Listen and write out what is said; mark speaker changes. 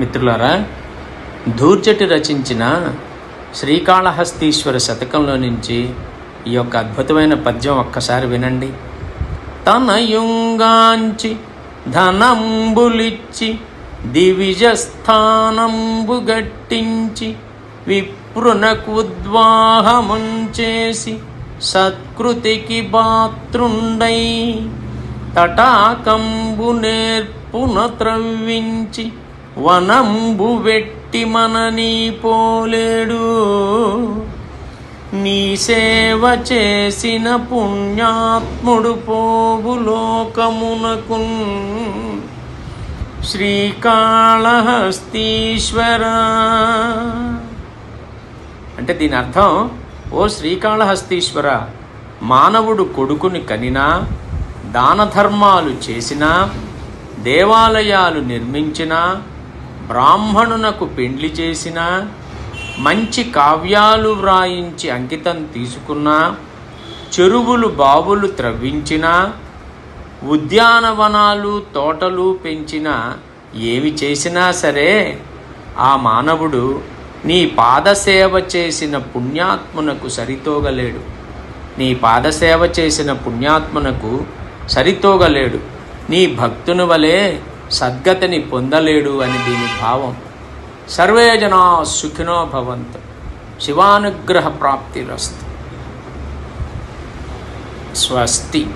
Speaker 1: మిత్రులారా ధూర్జటి రచించిన శ్రీకాళహస్తీశ్వర శతకంలో నుంచి ఈ యొక్క అద్భుతమైన పద్యం ఒక్కసారి వినండి. తనయుంగాంచి ధనంబులిచ్చి దివిజ స్థానంబు గట్టించి విప్రునకుద్వాహముంచేసి సత్కృతికి బాత్రుండై తటాకంబు నేర్పున త్రవ్వించి వనంబు వెట్టి మన పోలేడు. నీ సేవ చేసిన పుణ్యాత్ముడు పోవు లోకమునకు శ్రీకాళహస్తీశ్వర. అంటే దీని అర్థం ఓ శ్రీకాళహస్తీశ్వర మానవుడు కొడుకుని కనినా దాన ధర్మాలు చేసినా దేవాలయాలు నిర్మించినా బ్రాహ్మణునకు పెండ్లి చేసినా మంచి కావ్యాలు వ్రాయించి అంకితం తీసుకున్నా చెరువులు బావులు త్రవ్వించినా ఉద్యానవనాలు తోటలు పెంచినా ఏమి చేసినా సరే ఆ మానవుడు నీ పాదసేవ చేసిన పుణ్యాత్మునకు సరితోగలేడు. నీ పాదసేవ చేసిన పుణ్యాత్మునకు సరితోగలేడు. నీ భక్తుని వలె సద్గతిని పొందలేడు అని దీని భావం. సర్వే జనా సుఖినో భవంతు. శివానుగ్రహ ప్రాప్తిరస్తు. స్వస్తి.